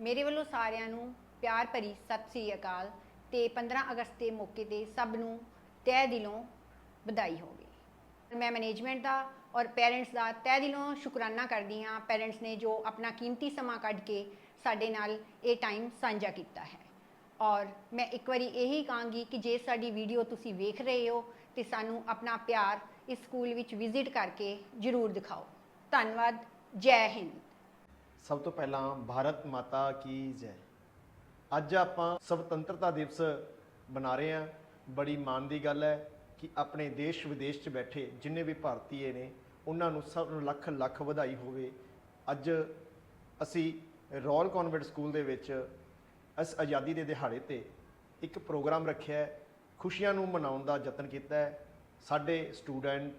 ਮੇਰੇ ਵੱਲੋਂ ਸਾਰਿਆਂ ਨੂੰ ਪਿਆਰ ਭਰੀ ਸਤਿ ਸ੍ਰੀ ਅਕਾਲ ਤੇ 15 ਅਗਸਤ ਦੇ ਮੌਕੇ ਤੇ ਸਭ ਨੂੰ ਤਹਿ ਦਿਲੋਂ ਵਧਾਈ ਹੋਵੇ। ਮੈਂ ਮੈਨੇਜਮੈਂਟ ਦਾ ਔਰ ਪੇਰੈਂਟਸ ਦਾ ਤਹਿ ਦਿਲੋਂ ਸ਼ੁਕਰਾਨਾ ਕਰਦੀ ਹਾਂ ਪੇਰੈਂਟਸ ਨੇ ਜੋ ਆਪਣਾ ਕੀਮਤੀ ਸਮਾਂ ਕੱਢ ਕੇ ਸਾਡੇ ਨਾਲ ਇਹ ਟਾਈਮ ਸਾਂਝਾ ਕੀਤਾ ਹੈ। ਔਰ ਮੈਂ ਇੱਕ ਵਾਰੀ ਇਹੀ ਕਹਾਂਗੀ ਕਿ ਜੇ ਸਾਡੀ ਵੀਡੀਓ ਤੁਸੀਂ ਵੇਖ ਰਹੇ ਹੋ ਤੇ ਸਾਨੂੰ ਆਪਣਾ ਪਿਆਰ ਇਸ ਸਕੂਲ ਵਿੱਚ ਵਿਜ਼ਿਟ ਕਰਕੇ ਜਰੂਰ ਦਿਖਾਓ। ਧੰਨਵਾਦ, ਜੈ ਹਿੰਦ। ਸਭ ਤੋਂ ਪਹਿਲਾਂ ਭਾਰਤ ਮਾਤਾ ਕੀ ਜੈ? ਅੱਜ ਆਪਾਂ ਸੁਤੰਤਰਤਾ ਦਿਵਸ ਮਨਾ ਰਹੇ ਹਾਂ। ਬੜੀ ਮਾਣ ਦੀ ਗੱਲ ਹੈ ਕਿ ਆਪਣੇ ਦੇਸ਼ ਵਿਦੇਸ਼ 'ਚ ਬੈਠੇ ਜਿੰਨੇ ਵੀ ਭਾਰਤੀਏ ਨੇ, ਉਹਨਾਂ ਨੂੰ ਸਭ ਨੂੰ ਲੱਖ ਲੱਖ ਵਧਾਈ ਹੋਵੇ। ਅੱਜ ਅਸੀਂ ਰਾਇਲ ਕਨਵੈਂਟ ਸਕੂਲ ਦੇ ਵਿੱਚ ਇਸ ਆਜ਼ਾਦੀ ਦੇ ਦਿਹਾੜੇ ਤੇ ਇੱਕ ਪ੍ਰੋਗਰਾਮ ਰੱਖਿਆ ਹੈ। ਖੁਸ਼ੀਆਂ ਨੂੰ ਮਨਾਉਣ ਦਾ ਯਤਨ ਕੀਤਾ ਹੈ। ਸਾਡੇ ਸਟੂਡੈਂਟ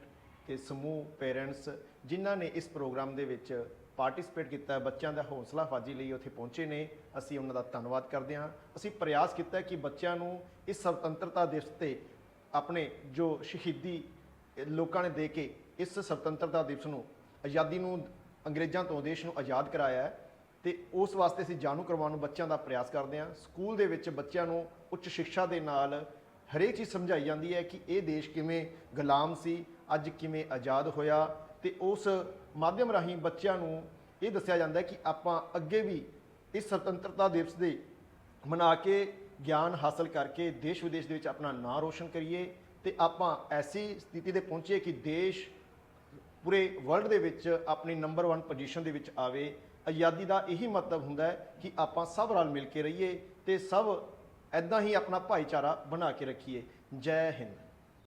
ਤੇ ਸਮੂਹ ਪੇਰੈਂਟਸ ਜਿਨ੍ਹਾਂ ਨੇ ਇਸ ਪ੍ਰੋਗਰਾਮ ਦੇ ਵਿੱਚ ਪਾਰਟਿਸਿਪੇਟ ਕੀਤਾ ਬੱਚਿਆਂ ਦਾ ਹੌਸਲਾ ਫਾਜ਼ੀ ਲਈ ਉੱਥੇ ਪਹੁੰਚੇ ਨੇ, ਅਸੀਂ ਉਹਨਾਂ ਦਾ ਧੰਨਵਾਦ ਕਰਦੇ ਹਾਂ। ਅਸੀਂ ਪ੍ਰਯਾਸ ਕੀਤਾ ਕਿ ਬੱਚਿਆਂ ਨੂੰ ਇਸ ਸੁਤੰਤਰਤਾ ਦਿਵਸ ਤੇ ਆਪਣੇ ਜੋ ਸ਼ਹੀਦੀ ਲੋਕਾਂ ਨੇ ਦੇ ਕੇ ਇਸ ਸੁਤੰਤਰਤਾ ਦਿਵਸ ਨੂੰ, ਆਜ਼ਾਦੀ ਨੂੰ, ਅੰਗਰੇਜ਼ਾਂ ਤੋਂ ਦੇਸ਼ ਨੂੰ ਆਜ਼ਾਦ ਕਰਾਇਆ ਹੈ ਤੇ ਉਸ ਵਾਸਤੇ ਅਸੀਂ ਜਾਣੂ ਕਰਵਾਉਣ ਨੂੰ ਬੱਚਿਆਂ ਦਾ ਪ੍ਰਯਾਸ ਕਰਦੇ ਹਾਂ। ਸਕੂਲ ਦੇ ਵਿੱਚ ਬੱਚਿਆਂ ਨੂੰ ਉੱਚ ਸਿੱਖਿਆ ਦੇ ਨਾਲ ਹਰੇਕ ਚੀਜ਼ ਸਮਝਾਈ ਜਾਂਦੀ ਹੈ ਕਿ ਇਹ ਦੇਸ਼ ਕਿਵੇਂ ਗੁਲਾਮ ਸੀ, ਅੱਜ ਕਿਵੇਂ ਆਜ਼ਾਦ ਹੋਇਆ ਤੇ ਉਸ ਮਾਧਿਅਮ ਰਾਹੀਂ ਬੱਚਿਆਂ ਨੂੰ ਇਹ ਦੱਸਿਆ ਜਾਂਦਾ ਹੈ ਕਿ ਆਪਾਂ ਅੱਗੇ ਵੀ ਇਸ ਸੁਤੰਤਰਤਾ ਦਿਵਸ ਦੇ ਮਨਾ ਕੇ ਗਿਆਨ ਹਾਸਲ ਕਰਕੇ ਦੇਸ਼ ਵਿਦੇਸ਼ ਦੇ ਵਿੱਚ ਆਪਣਾ ਨਾਂ ਰੋਸ਼ਨ ਕਰੀਏ ਤੇ ਆਪਾਂ ਐਸੀ ਸਥਿਤੀ ਤੇ ਪਹੁੰਚੀਏ ਕਿ ਦੇਸ਼ ਪੂਰੇ ਵਰਲਡ ਦੇ ਵਿੱਚ ਆਪਣੀ ਨੰਬਰ 1 ਪੋਜੀਸ਼ਨ ਦੇ ਵਿੱਚ ਆਵੇ। ਆਜ਼ਾਦੀ ਦਾ ਇਹੀ ਮਤਲਬ ਹੁੰਦਾ ਹੈ ਕਿ ਆਪਾਂ ਸਭ ਰਲ ਮਿਲ ਕੇ ਰਹੀਏ ਤੇ ਸਭ ਐਦਾਂ ਹੀ ਆਪਣਾ ਭਾਈਚਾਰਾ ਬਣਾ ਕੇ ਰੱਖੀਏ। ਜੈ ਹਿੰਦ।